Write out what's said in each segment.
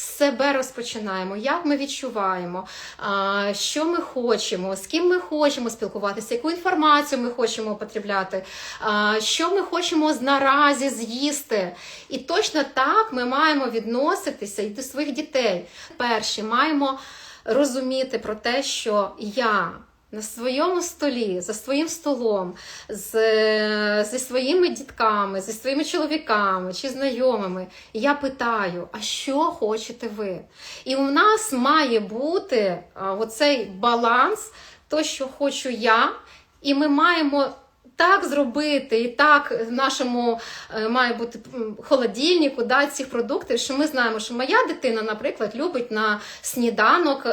себе розпочинаємо, як ми відчуваємо, що ми хочемо, з ким ми хочемо спілкуватися, яку інформацію ми хочемо потребляти, що ми хочемо з- наразі з'їсти. І точно так ми маємо відноситися і до своїх дітей. Перші маємо розуміти про те, що я. На своєму столі, за своїм столом, з, зі своїми дітками, зі своїми чоловіками чи знайомими, я питаю, а що хочете ви? І у нас має бути оцей баланс, то, що хочу я, і ми маємо. Так зробити, і так в нашому е, має бути холодильнику да, цих продуктів, що ми знаємо, що моя дитина, наприклад, любить на сніданок е,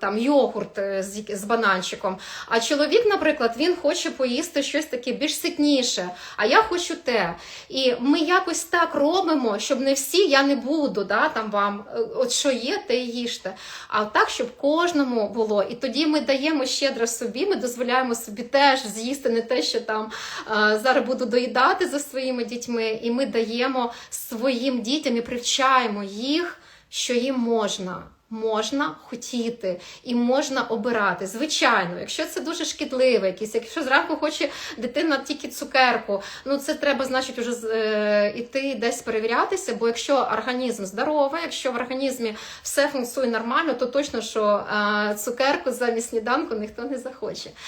там йогурт е, з, з бананчиком. А чоловік, наприклад, він хоче поїсти щось таке більш ситніше, а я хочу те. І ми якось так робимо, щоб не всі я не буду, да, там вам от що є, те і їжте. А так, щоб кожному було. І тоді ми даємо щедро собі, ми дозволяємо собі теж з'їсти не те, що там е, зараз буду доїдати за своїми дітьми, і ми даємо своїм дітям і привчаємо їх, що їм можна. Можна хотіти і можна обирати. Звичайно, якщо це дуже шкідливе, якісь, якщо зранку хоче дитина тільки цукерку, ну це треба, значить, уже з- е, десь перевірятися. Бо якщо організм здоровий, якщо в організмі все функціонує нормально, то точно що е, цукерку замість сніданку ніхто не захоче.